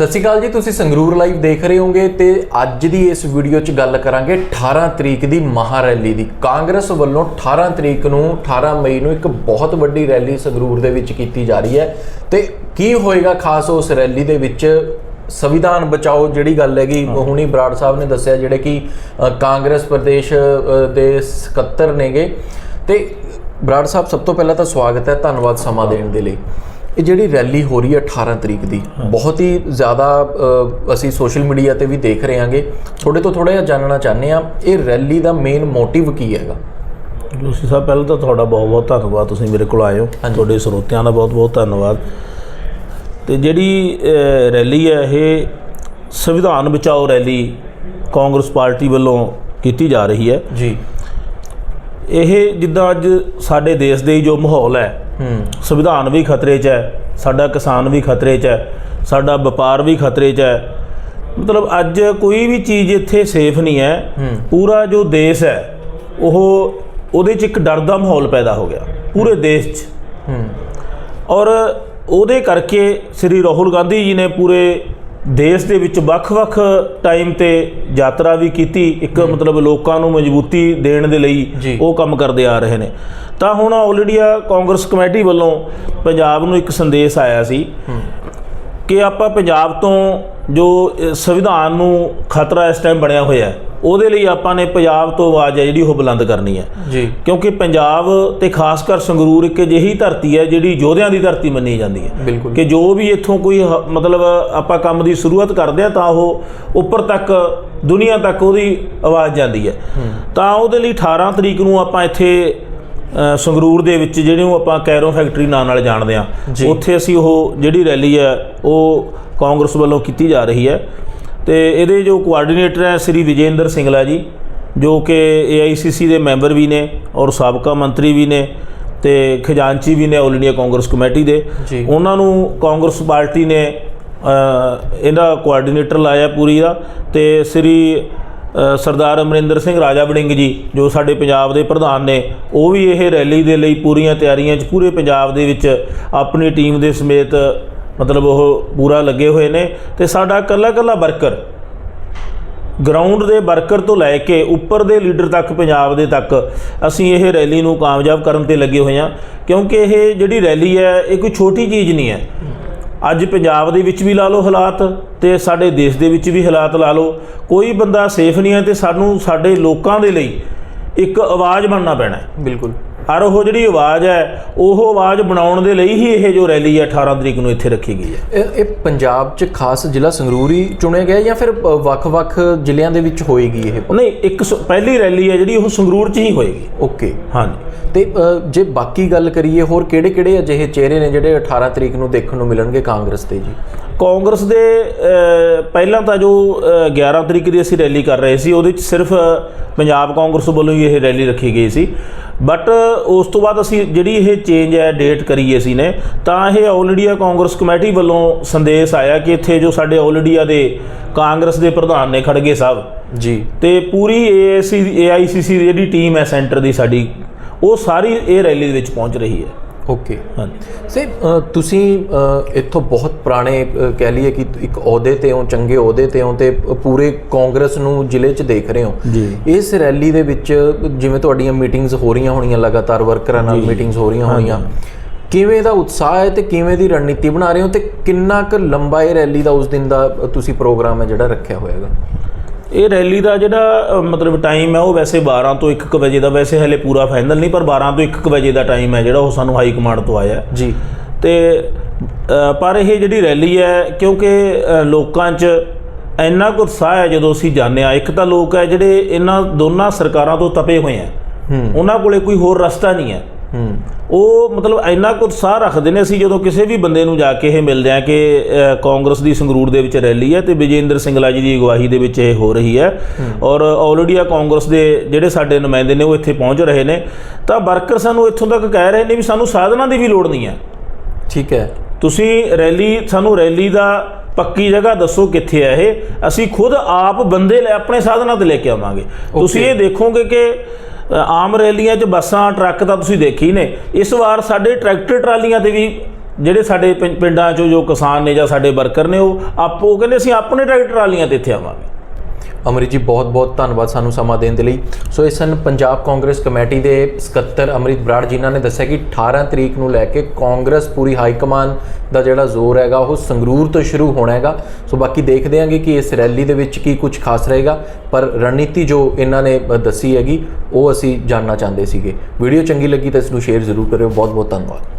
ਸਤਿ ਸ਼੍ਰੀ ਅਕਾਲ ਜੀ ਤੁਸੀਂ ਸੰਗਰੂਰ ਲਾਈਵ ਦੇਖ ਰਹੇ ਹੋਗੇ ਤੇ ਅੱਜ ਦੀ ਇਸ ਵੀਡੀਓ 'ਚ ਗੱਲ ਕਰਾਂਗੇ 18 ਤਰੀਕ ਦੀ ਮਹਾ ਰੈਲੀ ਦੀ। ਕਾਂਗਰਸ ਵੱਲੋਂ 18 ਤਰੀਕ ਨੂੰ 18 ਮਈ ਨੂੰ ਇੱਕ ਬਹੁਤ ਵੱਡੀ ਰੈਲੀ ਸੰਗਰੂਰ ਦੇ ਵਿੱਚ ਕੀਤੀ ਜਾ ਰਹੀ ਹੈ ਤੇ ਕੀ ਹੋਏਗਾ ਖਾਸ ਉਸ ਰੈਲੀ ਦੇ ਵਿੱਚ? ਸੰਵਿਧਾਨ ਬਚਾਓ ਜਿਹੜੀ ਗੱਲ ਹੈਗੀ ਹੁਣੀ ਬਰਾੜ ਸਾਹਿਬ ਨੇ ਦੱਸਿਆ ਜਿਹੜੇ ਕਿ ਕਾਂਗਰਸ ਪ੍ਰਦੇਸ਼ ਦੇ ਸਕੱਤਰ ਨੇਗੇ। ਤੇ ਬਰਾੜ ਸਾਹਿਬ ਸਭ ਤੋਂ ਪਹਿਲਾਂ ਤਾਂ ਸਵਾਗਤ ਹੈ ਧੰਨਵਾਦ ਸਮਾਂ ਦੇਣ ਦੇ ਲਈ। ਇਹ ਜਿਹੜੀ ਰੈਲੀ ਹੋ ਰਹੀ ਹੈ 18 ਤਰੀਕ ਦੀ ਬਹੁਤ ਹੀ ਜ਼ਿਆਦਾ ਅਸੀਂ ਸੋਸ਼ਲ ਮੀਡੀਆ ਤੇ ਵੀ ਦੇਖ ਰਹੇ ਹਾਂਗੇ। ਥੋੜੇ ਤੋਂ ਥੋੜਾ ਜਿਹਾ ਜਾਣਨਾ ਚਾਹੁੰਦੇ ਆ ਇਹ ਰੈਲੀ ਦਾ ਮੇਨ ਮੋਟਿਵ ਕੀ ਹੈਗਾ? ਜੋਸ਼ੀ ਸਾਹਿਬ ਪਹਿਲਾਂ ਤਾਂ ਤੁਹਾਡਾ ਬਹੁਤ ਬਹੁਤ ਧੰਨਵਾਦ ਤੁਸੀਂ ਮੇਰੇ ਕੋਲ ਆਏ ਹੋ। ਤੁਹਾਡੇ ਸਰੋਤਿਆਂ ਦਾ ਬਹੁਤ ਬਹੁਤ ਧੰਨਵਾਦ। ਤੇ ਜਿਹੜੀ ਰੈਲੀ ਹੈ ਇਹ ਸੰਵਿਧਾਨ ਬਚਾਓ ਰੈਲੀ ਕਾਂਗਰਸ ਪਾਰਟੀ ਵੱਲੋਂ ਕੀਤੀ ਜਾ ਰਹੀ ਹੈ। ਜੀ। ਇਹ ਜਿੱਦਾਂ ਅੱਜ ਸਾਡੇ ਦੇਸ਼ ਦੇ ਜੋ ਮਾਹੌਲ ਹੂੰ ਸੰਵਿਧਾਨ ਵੀ ਖਤਰੇ 'ਚ ਹੈ ਸਾਡਾ ਕਿਸਾਨ ਵੀ ਖਤਰੇ 'ਚ ਹੈ ਸਾਡਾ ਵਪਾਰ ਵੀ ਖਤਰੇ 'ਚ ਹੈ। ਮਤਲਬ ਅੱਜ ਕੋਈ ਵੀ ਚੀਜ਼ ਇੱਥੇ ਸੇਫ ਨਹੀਂ ਹੈ ਪੂਰਾ ਜੋ ਦੇਸ਼ ਹੈ ਉਹ ਉਹਦੇ 'ਚ ਇੱਕ ਡਰ ਦਾ ਮਾਹੌਲ ਪੈਦਾ ਹੋ ਗਿਆ ਪੂਰੇ ਦੇਸ਼ 'ਚ। ਹੂੰ। ਔਰ ਉਹਦੇ ਕਰਕੇ ਸ੍ਰੀ ਰਾਹੁਲ ਗਾਂਧੀ ਜੀ ਨੇ ਪੂਰੇ ਦੇਸ਼ ਦੇ ਵਿੱਚ ਵੱਖ-ਵੱਖ ਟਾਈਮ ਤੇ ਯਾਤਰਾ ਵੀ ਕੀਤੀ ਇੱਕ ਮਤਲਬ ਲੋਕਾਂ ਨੂੰ ਮਜ਼ਬੂਤੀ ਦੇਣ ਦੇ। ਲਈ ਉਹ ਕੰਮ ਕਰਦੇ ਆ ਰਹੇ ਨੇ। ਤਾਂ ਹੁਣ ਆਲ ਇੰਡੀਆ ਕਾਂਗਰਸ ਕਮੇਟੀ ਵੱਲੋਂ ਪੰਜਾਬ ਨੂੰ ਇੱਕ ਸੰਦੇਸ਼ ਆਇਆ ਸੀ ਕਿ ਆਪਾਂ ਪੰਜਾਬ ਤੋਂ ਜੋ ਸੰਵਿਧਾਨ ਨੂੰ ਖਤਰਾ ਇਸ ਟਾਈਮ ਬਣਿਆ ਹੋਇਆ ਹੈ ਉਹਦੇ ਲਈ ਆਪਾਂ ਨੇ ਪੰਜਾਬ ਤੋਂ ਆਵਾਜ਼ ਹੈ ਜਿਹੜੀ ਉਹ ਬੁਲੰਦ ਕਰਨੀ ਹੈ। ਜੀ। ਕਿਉਂਕਿ ਪੰਜਾਬ ਤੇ ਖਾਸ ਕਰ ਸੰਗਰੂਰ ਇੱਕ ਅਜਿਹੀ ਧਰਤੀ ਹੈ ਜਿਹੜੀ ਯੋਧਿਆਂ ਦੀ ਧਰਤੀ ਮੰਨੀ ਜਾਂਦੀ ਹੈ। ਕਿ ਜੋ ਵੀ ਇੱਥੋਂ ਕੋਈ ਮਤਲਬ ਆਪਾਂ ਕੰਮ ਦੀ ਸ਼ੁਰੂਆਤ ਕਰਦੇ ਆ ਤਾਂ ਉਹ ਉੱਪਰ ਤੱਕ ਦੁਨੀਆ ਤੱਕ ਉਹਦੀ ਆਵਾਜ਼ ਜਾਂਦੀ ਹੈ। ਤਾਂ ਉਹਦੇ ਲਈ 18 ਤਰੀਕ ਨੂੰ ਆਪਾਂ ਇੱਥੇ ਸੰਗਰੂਰ ਦੇ ਵਿੱਚ ਜਿਹਨੂੰ ਆਪਾਂ ਕੈਰੋ ਫੈਕਟਰੀ ਨਾਂ ਨਾਲ ਜਾਣਦੇ ਆ। ਉੱਥੇ ਅਸੀਂ ਉਹ ਜਿਹੜੀ ਰੈਲੀ ਹੈ ਉਹ ਕਾਂਗਰਸ ਵੱਲੋਂ ਕੀਤੀ ਜਾ ਰਹੀ ਹੈ ਤੇ ਇਹਦੇ ਜੋ ਕੋਆਰਡੀਨੇਟਰ ਹੈ ਸ੍ਰੀ ਵਿਜੇਂਦਰ ਸਿੰਗਲਾ ਜੀ ਜੋ ਕਿ AICC ਦੇ ਮੈਂਬਰ ਵੀ ਨੇ ਔਰ ਸਾਬਕਾ ਮੰਤਰੀ ਵੀ ਨੇ ਤੇ ਖਜ਼ਾਨਚੀ ਵੀ ਨੇ ਆਲ ਇੰਡੀਆ ਕਾਂਗਰਸ ਕਮੇਟੀ ਦੇ। ਉਹਨਾਂ ਨੂੰ ਕਾਂਗਰਸ ਪਾਰਟੀ ਨੇ ਇਹਦਾ ਕੋਆਰਡੀਨੇਟਰ ਲਾਇਆ ਪੂਰੀ ਦਾ ਤੇ ਸ੍ਰੀ ਸਰਦਾਰ ਅਮਰਿੰਦਰ ਸਿੰਘ ਰਾਜਾ ਵੜਿੰਗ ਜੀ, ਜੋ ਸਾਡੇ ਪੰਜਾਬ ਦੇ ਪ੍ਰਧਾਨ ਨੇ, ਉਹ ਵੀ ਇਹ ਰੈਲੀ ਦੇ ਲਈ ਪੂਰੀਆਂ ਤਿਆਰੀਆਂ 'ਚ, ਪੂਰੇ ਪੰਜਾਬ ਦੇ ਵਿੱਚ ਆਪਣੀ ਟੀਮ ਦੇ ਸਮੇਤ, ਮਤਲਬ ਉਹ ਪੂਰਾ ਲੱਗੇ ਹੋਏ ਨੇ। ਤੇ ਸਾਡਾ ਇਕੱਲਾ ਇਕੱਲਾ ਵਰਕਰ, ਗਰਾਊਂਡ ਦੇ ਵਰਕਰ ਤੋਂ ਲੈ ਕੇ ਉੱਪਰ ਦੇ ਲੀਡਰ ਤੱਕ, ਪੰਜਾਬ ਦੇ ਤੱਕ, ਅਸੀਂ ਇਹ ਰੈਲੀ ਨੂੰ ਕਾਮਯਾਬ ਕਰਨ ਤੇ ਲੱਗੇ ਹੋਏ ਹਾਂ। ਕਿਉਂਕਿ ਇਹ ਜਿਹੜੀ ਰੈਲੀ ਹੈ, ਇਹ ਕੋਈ ਛੋਟੀ ਚੀਜ਼ ਨਹੀਂ ਹੈ। ਅੱਜ ਪੰਜਾਬ ਦੇ ਵਿੱਚ ਵੀ ਲਾ ਲਓ ਹਾਲਾਤ ਤੇ ਸਾਡੇ ਦੇਸ਼ ਦੇ ਵਿੱਚ ਵੀ ਹਾਲਾਤ ਲਾ ਲਓ। ਕੋਈ ਬੰਦਾ ਸੇਫ ਨਹੀਂ ਹੈ ਤੇ ਸਾਨੂੰ ਸਾਡੇ ਲੋਕਾਂ ਦੇ ਲਈ ਇੱਕ ਆਵਾਜ਼ ਬਣਨਾ ਪੈਣਾ ਹੈ। ਬਿਲਕੁਲ। ਔਰ ਉਹ ਜਿਹੜੀ ਆਵਾਜ਼ ਹੈ ਉਹ ਆਵਾਜ਼ ਬਣਾਉਣ ਦੇ ਲਈ ਹੀ ਇਹ ਜੋ ਰੈਲੀ ਹੈ 18 ਤਰੀਕ ਨੂੰ ਇੱਥੇ ਰੱਖੀ ਗਈ ਹੈ। ਇਹ ਪੰਜਾਬ 'ਚ ਖਾਸ ਜ਼ਿਲ੍ਹਾ ਸੰਗਰੂਰ ਚੁਣਿਆ ਗਿਆ ਜਾਂ ਫਿਰ ਵੱਖ-ਵੱਖ ਜ਼ਿਲ੍ਹਿਆਂ ਦੇ ਵਿੱਚ ਹੋਏਗੀ ਇਹ? ਨਹੀਂ ਇੱਕ ਪਹਿਲੀ ਰੈਲੀ ਹੈ ਜਿਹੜੀ ਉਹ ਸੰਗਰੂਰ 'ਚ ਹੀ ਹੋਏਗੀ। ਓਕੇ। ਹਾਂਜੀ। ਤੇ ਜੇ ਬਾਕੀ ਗੱਲ ਕਰੀਏ ਹੋਰ ਕਿਹੜੇ-ਕਿਹੜੇ ਅਜਿਹੇ ਚਿਹਰੇ ਨੇ ਜਿਹੜੇ 18 ਤਰੀਕ ਨੂੰ ਦੇਖਣ ਨੂੰ ਮਿਲਣਗੇ ਕਾਂਗਰਸ ਦੇ ਜੀ? ਕਾਂਗਰਸ ਦੇ ਪਹਿਲਾਂ ਤਾਂ ਜੋ ਅ, 11 ਤਰੀਕ ਦੀ ਅਸੀਂ ਰੈਲੀ ਕਰ ਰਹੇ ਸੀ ਉਹਦੇ ਵਿੱਚ ਸਿਰਫ ਪੰਜਾਬ ਕਾਂਗਰਸ ਵੱਲੋਂ ਹੀ ਇਹ ਰੈਲੀ ਰੱਖੀ ਗਈ ਸੀ। ਬਟ ਉਸ ਤੋਂ ਬਾਅਦ ਅਸੀਂ ਜਿਹੜੀ ਇਹ ਚੇਂਜ ਹੈ ਡੇਟ ਕਰੀ ਅਸੀਂ ਨੇ ਤਾਂ ਇਹ ਆਲ ਇੰਡੀਆ ਕਾਂਗਰਸ ਕਮੇਟੀ ਵੱਲੋਂ ਸੰਦੇਸ਼ ਆਇਆ ਕਿ ਇੱਥੇ ਜੋ ਸਾਡੇ ਆਲ ਇੰਡੀਆ ਦੇ ਕਾਂਗਰਸ ਦੇ ਪ੍ਰਧਾਨ ਨੇ ਖੜਗੇ ਸਾਹਿਬ ਜੀ। ਤੇ ਪੂਰੀ ਏਆਈਸੀ ਏਆਈਸੀਸੀ ਦੀ ਜਿਹੜੀ ਟੀਮ ਹੈ ਸੈਂਟਰ ਦੀ ਸਾਡੀ ਉਹ ਸਾਰੀ ਇਹ ਰੈਲੀ ਦੇ ਵਿੱਚ ਪਹੁੰਚ ਰਹੀ ਹੈ। ਓਕੇ ਹਾਂਜੀ। ਸੇ ਤੁਸੀਂ ਇੱਥੋਂ ਬਹੁਤ ਪੁਰਾਣੇ ਕਹਿ ਲਈਏ ਕਿ ਇੱਕ ਅਹੁਦੇ ਤੇ ਹੋ ਚੰਗੇ ਅਹੁਦੇ ਤੇ ਹੋ ਤੇ ਪੂਰੇ ਕਾਂਗਰਸ ਨੂੰ ਜ਼ਿਲ੍ਹੇ 'ਚ ਦੇਖ ਰਹੇ ਹੋ। ਇਸ ਰੈਲੀ ਦੇ ਵਿੱਚ ਜਿਵੇਂ ਤੁਹਾਡੀਆਂ ਮੀਟਿੰਗਸ ਹੋ ਰਹੀਆਂ ਹੋਣੀਆਂ ਲਗਾਤਾਰ ਵਰਕਰਾਂ ਨਾਲ ਮੀਟਿੰਗਸ ਹੋ ਰਹੀਆਂ ਹੋਣੀਆਂ ਕਿਵੇਂ ਦਾ ਉਤਸ਼ਾਹ ਹੈ ਤੇ ਕਿਵੇਂ ਦੀ ਰਣਨੀਤੀ ਬਣਾ ਰਹੇ ਹੋ ਤੇ ਕਿੰਨਾ ਕੁ ਲੰਬਾ ਇਹ ਰੈਲੀ ਦਾ ਉਸ ਦਿਨ ਦਾ ਤੁਸੀਂ ਪ੍ਰੋਗਰਾਮ ਹੈ ਜਿਹੜਾ ਰੱਖਿਆ ਹੋਇਆਗਾ ਇਹ ਰੈਲੀ ਦਾ ਜਿਹੜਾ ਮਤਲਬ ਟਾਈਮ ਹੈ ਉਹ ਵੈਸੇ 12 ਤੋਂ 1 ਵਜੇ ਦਾ ਵੈਸੇ ਹਲੇ ਪੂਰਾ ਫਾਈਨਲ ਨਹੀਂ ਪਰ 12 ਤੋਂ 1 ਵਜੇ ਦਾ ਟਾਈਮ ਹੈ ਜਿਹੜਾ ਉਹ ਸਾਨੂੰ ਹਾਈ ਕਮਾਂਡ ਤੋਂ ਆਇਆ। ਜੀ। ਤੇ ਪਰ ਇਹ ਜਿਹੜੀ ਰੈਲੀ ਹੈ ਕਿਉਂਕਿ ਲੋਕਾਂ 'ਚ ਇੰਨਾ ਕੁ ਉਤਸ਼ਾਹ ਹੈ ਜਦੋਂ ਅਸੀਂ ਜਾਂਦੇ ਆ ਇੱਕ ਤਾਂ ਲੋਕ ਹੈ ਜਿਹੜੇ ਇਹਨਾਂ ਦੋਨਾਂ ਸਰਕਾਰਾਂ ਤੋਂ ਤਪੇ ਹੋਏ ਆ ਉਹਨਾਂ ਕੋਲੇ ਕੋਈ ਹੋਰ ਰਸਤਾ ਨਹੀਂ ਹੂੰ। ਉਹ ਮਤਲਬ ਇੰਨਾ ਕੁ ਉਤਸ਼ਾਹ ਰੱਖਦੇ ਨੇ ਅਸੀਂ ਜਦੋਂ ਕਿਸੇ ਵੀ ਬੰਦੇ ਨੂੰ ਜਾ ਕੇ ਇਹ ਮਿਲਦੇ ਆ ਕਿ ਕਾਂਗਰਸ ਦੀ ਸੰਗਰੂਰ ਦੇ ਵਿੱਚ ਰੈਲੀ ਹੈ ਤੇ ਵਿਜੇਂਦਰ ਸਿੰਗਲਾ ਜੀ ਦੀ ਅਗਵਾਈ ਦੇ ਵਿੱਚ ਇਹ ਹੋ ਰਹੀ ਹੈ ਔਰ ਆਲ ਇੰਡੀਆ ਕਾਂਗਰਸ ਦੇ ਜਿਹੜੇ ਸਾਡੇ ਨੁਮਾਇੰਦੇ ਨੇ ਉਹ ਇੱਥੇ ਪਹੁੰਚ ਰਹੇ ਨੇ। ਤਾਂ ਵਰਕਰ ਸਾਨੂੰ ਇੱਥੋਂ ਤੱਕ ਕਹਿ ਰਹੇ ਨੇ ਵੀ ਸਾਨੂੰ ਸਾਧਨਾਂ ਦੀ ਵੀ ਲੋੜ ਨਹੀਂ ਹੈ। ਠੀਕ ਹੈ। ਤੁਸੀਂ ਰੈਲੀ ਸਾਨੂੰ ਰੈਲੀ ਦਾ ਪੱਕੀ ਜਗ੍ਹਾ ਦੱਸੋ ਕਿੱਥੇ ਹੈ ਇਹ। ਅਸੀਂ ਖੁਦ ਆਪ ਬੰਦੇ ਲੈ ਆਪਣੇ ਸਾਧਨਾਂ ਤੇ ਲੈ ਕੇ ਆਵਾਂਗੇ। ਤੁਸੀਂ ਇਹ ਦੇਖੋਗੇ ਕਿ ਆਮ ਰੈਲੀਆਂ 'ਚ ਬੱਸਾਂ, ਟਰੱਕ ਤਾਂ ਤੁਸੀਂ ਦੇਖੀ ਨੇ। ਇਸ ਵਾਰ ਸਾਡੇ ਟਰੈਕਟਰ ਟਰਾਲੀਆਂ ਤੇ ਵੀ ਜਿਹੜੇ ਸਾਡੇ ਪਿੰ- ਪਿੰਡਾਂ 'ਚੋਂ ਜੋ ਕਿਸਾਨ ਨੇ ਜਾਂ ਸਾਡੇ ਵਰਕਰ ਨੇ ਉਹ ਆਪੋ ਕਹਿੰਦੇ ਅਸੀਂ ਆਪਣੇ ਟਰੈਕਟਰ ਟਰਾਲੀਆਂ ਤੇ ਇੱਥੇ ਆਵਾਂਗੇ। ਅਮਰਿਤ ਜੀ, ਬਹੁਤ ਬਹੁਤ ਧੰਨਵਾਦ ਸਾਨੂੰ ਸਮਾਂ ਦੇਣ ਦੇ ਲਈ। ਸੋ ਇਹ ਸਨ ਪੰਜਾਬ ਕਾਂਗਰਸ ਕਮੇਟੀ ਦੇ ਸਕੱਤਰ ਅਮਰਿਤ ਬਰਾੜ, ਜਿਨ੍ਹਾਂ ਨੇ ਦੱਸਿਆ ਕਿ 18 ਤਰੀਕ ਨੂੰ ਲੈ ਕੇ ਕਾਂਗਰਸ ਪੂਰੀ ਹਾਈ ਕਮਾਨ ਦਾ ਜਿਹੜਾ ਜ਼ੋਰ ਹੈਗਾ, ਉਹ ਸੰਗਰੂਰ ਤੋਂ ਸ਼ੁਰੂ ਹੋਣਾ ਹੈਗਾ। ਸੋ ਬਾਕੀ ਦੇਖਦੇ ਹਾਂਗੇ ਕਿ ਇਸ ਰੈਲੀ ਦੇ ਵਿੱਚ ਕੀ ਕੁਝ ਖਾਸ ਰਹੇਗਾ, ਪਰ ਰਣਨੀਤੀ ਜੋ ਇਹਨਾਂ ਨੇ ਦੱਸੀ ਹੈਗੀ, ਉਹ ਅਸੀਂ ਜਾਨਣਾ ਚਾਹੁੰਦੇ ਸੀਗੇ। ਵੀਡੀਓ ਚੰਗੀ ਲੱਗੀ ਤਾਂ ਇਸ ਨੂੰ ਸ਼ੇਅਰ ਜ਼ਰੂਰ ਕਰਿਓ। ਬਹੁਤ ਬਹੁਤ ਧੰਨਵਾਦ।